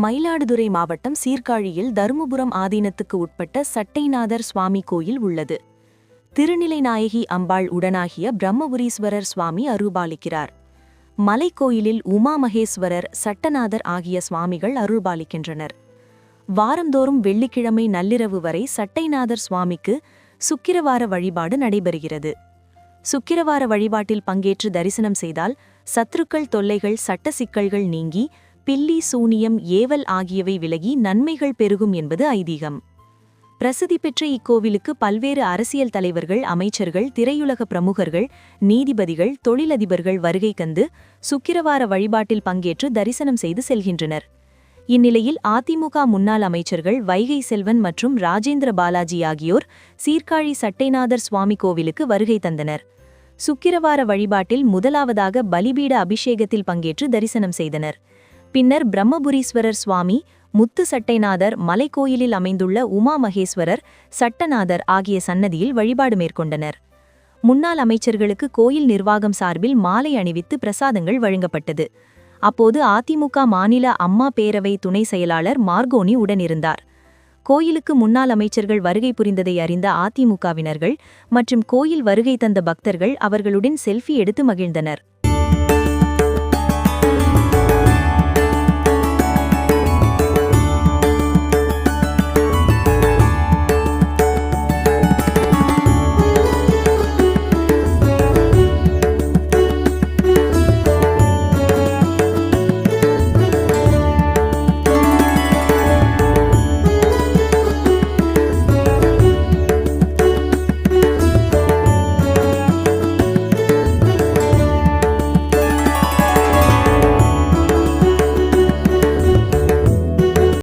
மயிலாடுதுறை மாவட்டம் சீர்காழியில் தருமபுரம் ஆதீனத்துக்கு உட்பட்ட சட்டைநாதர் சுவாமி கோயில் உள்ளது. திருநிலைநாயகி அம்பாள் உடனாகிய பிரம்மபுரீஸ்வரர் சுவாமி அருள்பாலிக்கிறார். மலைக்கோயிலில் உமா மகேஸ்வரர் சட்டநாதர் ஆகிய சுவாமிகள் அருள்பாலிக்கின்றனர். வாரந்தோறும் வெள்ளிக்கிழமை நள்ளிரவு வரை சட்டைநாதர் சுவாமிக்கு சுக்கிரவார வழிபாடு நடைபெறுகிறது. சுக்கிரவார வழிபாட்டில் பங்கேற்று தரிசனம் செய்தால் சத்துருக்கள் தொல்லைகள் சட்ட சிக்கல்கள் நீங்கி பில்லி சூனியம் ஏவல் ஆகியவை விலகி நன்மைகள் பெருகும் என்பது ஐதீகம். பிரசித்தி பெற்ற இக்கோவிலுக்கு பல்வேறு அரசியல் தலைவர்கள் அமைச்சர்கள் திரையுலக பிரமுகர்கள் நீதிபதிகள் தொழிலதிபர்கள் வருகை கந்து சுக்கிரவார வழிபாட்டில் பங்கேற்று தரிசனம் செய்து செல்கின்றனர். இந்நிலையில் அதிமுக முன்னாள் அமைச்சர்கள் வைகை செல்வன் மற்றும் ராஜேந்திர பாலாஜி ஆகியோர் சீர்காழி சட்டைநாதர் சுவாமி கோவிலுக்கு வருகை தந்தனர். சுக்கிரவார வழிபாட்டில் முதலாவதாக பலிபீட அபிஷேகத்தில் பங்கேற்று தரிசனம் செய்தனர். பின்னர் பிரம்மபுரீஸ்வரர் சுவாமி முத்து சட்டைநாதர் மலைக்கோயிலில் அமைந்துள்ள உமா மகேஸ்வரர் சட்டநாதர் ஆகிய சன்னதியில் வழிபாடு மேற்கொண்டனர். முன்னாள் அமைச்சர்களுக்கு கோயில் நிர்வாகம் சார்பில் மாலை அணிவித்து பிரசாதங்கள் வழங்கப்பட்டது. அப்போது அதிமுக மாநில அம்மா பேரவை துணை செயலாளர் மார்கோனி உடனிருந்தார். கோயிலுக்கு முன்னாள் அமைச்சர்கள் வருகை புரிந்ததை அறிந்த அதிமுகவினர்கள் மற்றும் கோயில் வருகை தந்த பக்தர்கள் அவர்களுடன் செல்ஃபி எடுத்து மகிழ்ந்தனர்.